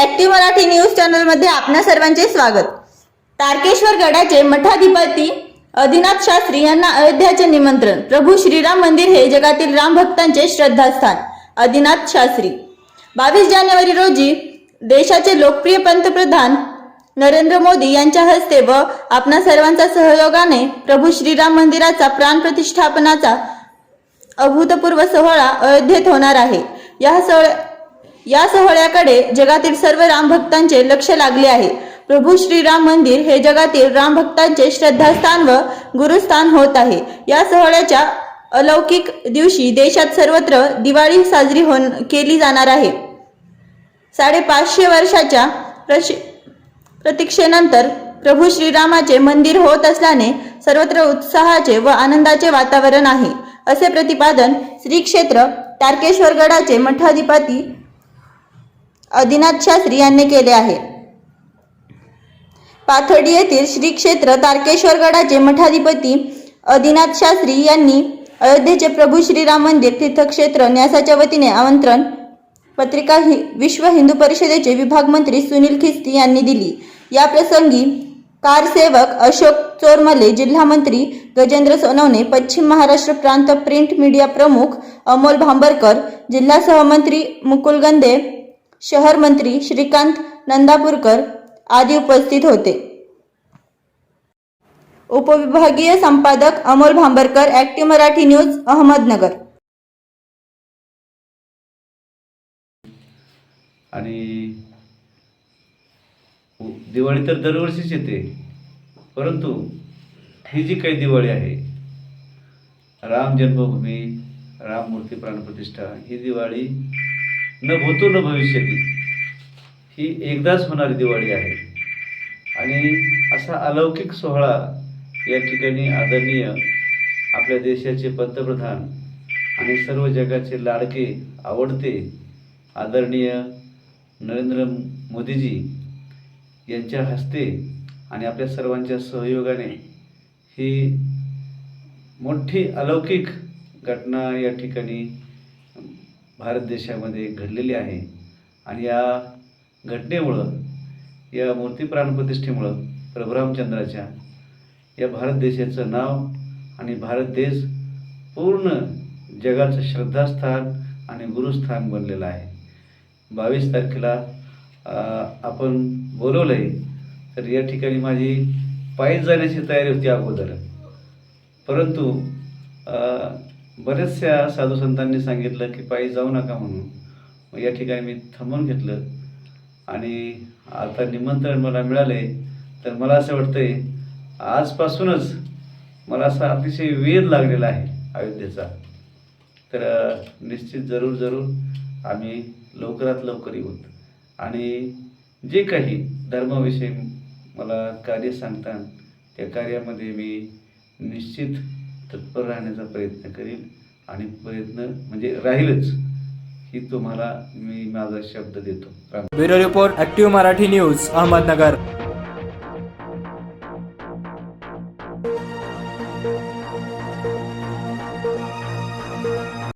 active Marathi news चॅनलमध्ये आपणा सर्वांचे स्वागत. तारकेश्वर गडाचे मठाधिपती आदिनाथ शास्त्री यांना अयोध्याचे निमंत्रण. प्रभू श्रीराम मंदिर हे जगातील राम भक्तांचे श्रद्धास्थान. आदिनाथ शास्त्री. बावीस जानेवारी रोजी देशाचे लोकप्रिय पंतप्रधान नरेंद्र मोदी यांच्या हस्ते व आपणा सर्वांच्या सहयोगाने प्रभू श्रीराम मंदिराचा प्राण प्रतिष्ठापनाचा अभूतपूर्व सोहळा अयोध्येत होणार आहे. या सोहळ्या या सोहळ्याकडे जगातील सर्व रामभक्तांचे लक्ष लागले आहे. प्रभू श्रीराम मंदिर हे जगातील रामभक्तांचे श्रद्धास्थान व गुरुस्थान होत आहे. या सोहळ्याच्या अलौकिक दिवशी देशात सर्वत्र दिवाळी साजरी होन केली जाणार आहे. साडेपाचशे वर्षाच्या प्रशि प्रतीक्षेनंतर प्रभू श्रीरामाचे मंदिर होत असल्याने सर्वत्र उत्साहाचे व आनंदाचे वातावरण आहे. असे प्रतिपादन श्री क्षेत्र तारकेश्वरगडाचे मठाधिपती आदिनाथ शास्त्री यांनी केले आहे. पाथर्डी येथील श्री क्षेत्र तारकेश्वर गडाचे मठाधिपती आदिनाथ शास्त्री यांनी अयोध्येचे प्रभू श्रीराम मंदिर तीर्थक्षेत्र न्यासाच्या वतीने आमंत्रण पत्रिका हि विश्व हिंदू परिषदेचे विभाग मंत्री सुनील खिस्ती यांनी दिली. या प्रसंगी कारसेवक अशोक चोरमले जिल्हा मंत्री गजेंद्र सोनवणे पश्चिम महाराष्ट्र प्रांत प्रिंट मीडिया प्रमुख अमोल भांबरकर जिल्हा सहमंत्री मुकुल गंदे शहर मंत्री श्रीकांत नंदापूरकर आदी उपस्थित होते. उपविभागीय संपादक अमोल भांबरकर ॲक्टिव्ह मराठी न्यूज अहमदनगर. आणि दिवाळी तर दरवर्षीच येते परंतु ही जी काही दिवाळी आहे राम जन्मभूमी राममूर्ती प्राणप्रतिष्ठा ही दिवाळी न भूतो न भविष्यती. ही एकदाच होणारी दिवाळी आहे. आणि असा अलौकिक सोहळा या ठिकाणी आदरणीय आपल्या देशाचे पंतप्रधान आणि सर्व जगाचे लाडके आवडते आदरणीय नरेंद्र मोदीजी यांच्या हस्ते आणि आपल्या सर्वांच्या सहयोगाने ही मोठी अलौकिक घटना या ठिकाणी भारत देशामध्ये घडलेली आहे. आणि या घटनेमुळं या मूर्ती प्राणप्रतिष्ठेमुळं प्रभुरामचंद्राच्या या भारत देशाचं नाव आणि भारत देश पूर्ण जगाचं श्रद्धास्थान आणि गुरुस्थान बनलेलं आहे. बावीस तारखेला आपण बोलवलं आहे तर या ठिकाणी माझी पायी जाण्याची तयारी होती अगोदर. परंतु बऱ्याचशा साधू संतांनी सांगितलं की पायी जाऊ नका म्हणून. मग या ठिकाणी मी थांबून घेतलं. आणि आता निमंत्रण मला मिळाले तर मला असं वाटतंय आजपासूनच मला असा अतिशय वेध लागलेला आहे अयोध्येचा. तर निश्चित जरूर जरूर आम्ही लवकरात लवकर येऊत आणि जे काही धर्माविषयी मला कार्य सांगतात त्या कार्यामध्ये मी निश्चित तत्पर राहण्याचा प्रयत्न करील आणि प्रयत्न म्हणजे राहीलच ही तुम्हाला मी माझा शब्द देतो. Bureau report active Marathi news Ahmednagar.